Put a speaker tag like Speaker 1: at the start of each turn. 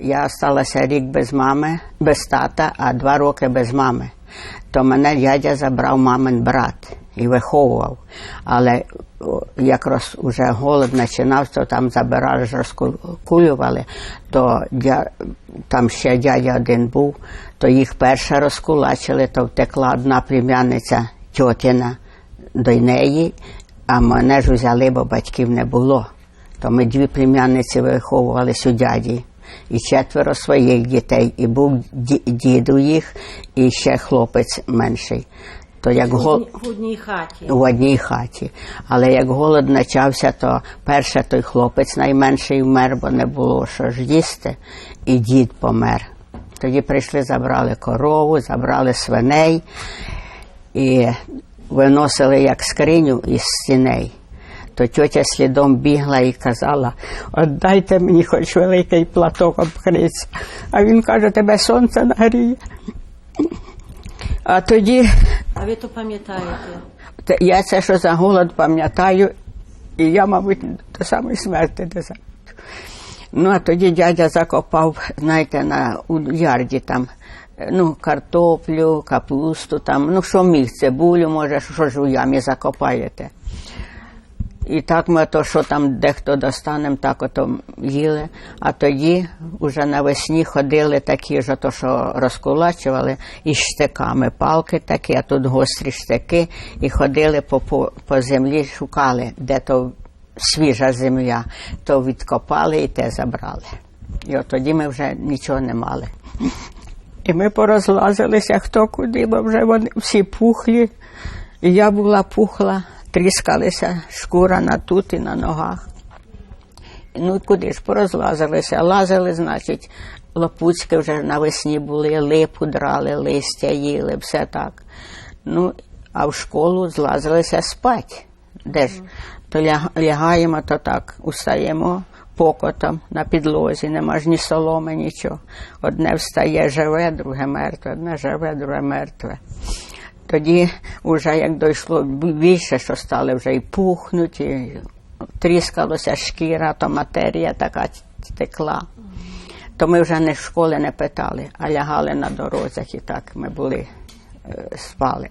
Speaker 1: Я сталася рік без мами, без тата, а два роки без мами. То мене дядя забрав мамин брат і виховував. Але о, як роз, уже голод починався, там забирали, розкулювали, то дя, там ще дядя один був, то їх перше розкулачили, то втекла одна племянниця тьотіна до неї, а мене ж взяли, бо батьків не було. То ми дві племянниці виховувались у дяді. І четверо своїх дітей, і був ді- дід у їх, і ще хлопець менший. То як гол...
Speaker 2: В одній хаті.
Speaker 1: в одній хаті. Але як голод почався, то перше той хлопець найменший вмер, бо не було що ж їсти, і дід помер. Тоді прийшли, забрали корову, забрали свиней і виносили як скриню із стіней. То тьотя слідом бігла і казала, віддайте мені хоч великий платок обкриться. А він каже, тебе сонце нагріє. А тоді
Speaker 2: А ви то пам'ятаєте?
Speaker 1: Я це що за голод пам'ятаю, і я, мабуть, до самої смерті не забуду. Ну, а тоді дядя закопав, знаєте, на у ярді там. е, Ну, картоплю, капусту, там, ну що міг, цибулю, може, що ж у ямі закопаєте. І так ми то, що там дехто достанем, так ото їли. А тоді вже навесні ходили такі ж, ото, що розкулачували, із штиками палки такі, а тут гострі штики, і ходили по, по, по землі, шукали, де то свіжа земля, то відкопали і те забрали. І от тоді ми вже нічого не мали. І ми порозлазилися хто куди, бо вже вони всі пухлі. І я була пухла, тріскалися шкура на тут і на ногах. Ну куди ж порозлазилися? Лазили, значить, лопуцьки вже навесні були, липу драли, листя їли, все так. Ну, а в школу злазилися спать. Де ж? То лягаємо, то так, устаємо покотом на підлозі, нема ж ні соломи, нічого. Одне встає живе, друге мертве, одне живе, друге мертве. Тоді, вже як дійшло більше, що стали вже і пухнуть, і тріскалося шкіра, то матерія така текла. То ми вже не в школи не питали, а лягали на дорозах і так ми були, е, спали.